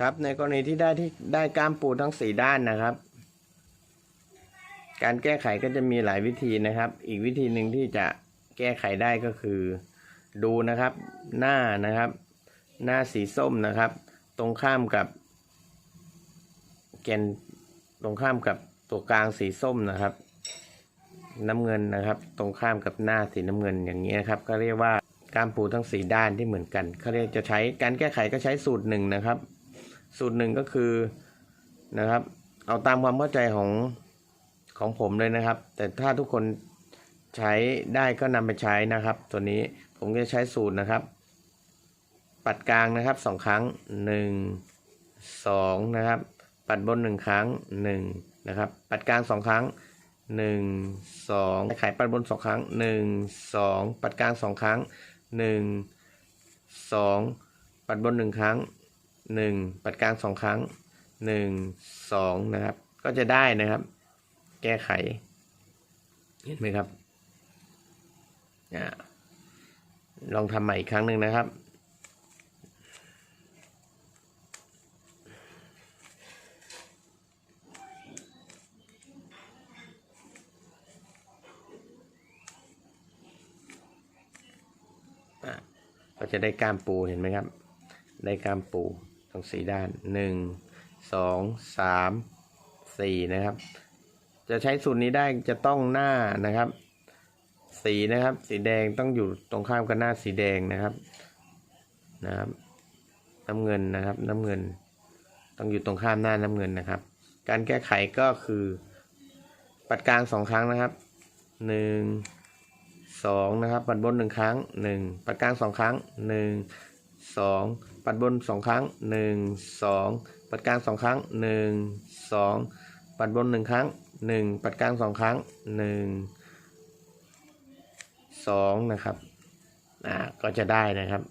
ครับ ในกรณีที่ได้ที่ได้กล้ามปูทั้งสี่ด้านนะครับ การแก้ไขก็จะมีหลายวิธีนะครับ อีกวิธีหนึ่งที่จะแก้ไขได้ก็คือ ดูนะครับ หน้านะครับ หน้าสีส้มนะครับ ตรงข้ามกับแกนตรงข้ามกับตัวกลางสีส้มนะครับ น้ำเงินนะครับ ตรงข้ามกับหน้าสีน้ำเงินอย่างนี้นะครับก็เรียกว่ากามปูทั้งสีด้านที่เหมือนกันเขาเรียกจะใช้การแก้ไขก็ใช้สูตรหนึ่งนะครับ สูตรหนึ่งก็คือนะครับ เอาตามความเข้าใจของของผมเลยนะครับ แต่ถ้าทุกคนใช้ได้ก็นำไปใช้นะครับ ตัวนี้ผมจะใช้สูตรนะครับ ปัดกลางนะครับสองครั้งหนึ่งสองนะครับ ปัดบนหนึ่งครั้งหนึ่งนะครับ ปัดกลางสองครั้งหนึ่งสองไขปัดบนสองครั้งหนึ่งสองปัดกลางสองครั้งหนึ่งสองปัดบนหนึ่งครั้ง หนึ่งปัดกลางสองครั้งหนึ่งสองนะครับ ก็จะได้นะครับ แก้ไข เห็นไหมครับอ่าลองทำใหม่อีกครั้งหนึ่งนะครับอะก็จะได้กล้ามปูเห็นไหมครับ ได้กล้ามปู ทั้งสี่ด้านหนึ่งสองสามสี่นะครับ จะใช้สูตรนี้ได้จะต้องหน้านะครับ สีนะครับ สีแดงต้องอยู่ตรงข้ามกับหน้าสีแดงนะครับนะครับ น้ำเงินนะครับ น้ำเงิน ต้องอยู่ตรงข้ามหน้าน้ำเงินนะครับ การแก้ไขก็คือ ปัดกลางสองครั้งนะครับหนึ่งสองนะครับ ปัดบนหนึ่งครั้งหนึ่งปัดกลางสองครั้งหนึ่ง สองปัดบนสองครั้งหนึ่งสองปัดกลางสองครั้งหนึ่งสองปัดบนหนึ่งครั้งหนึ่งปัดกลางสองครั้งหนึ่งสองนะครับ อ่า ก็จะได้นะครับ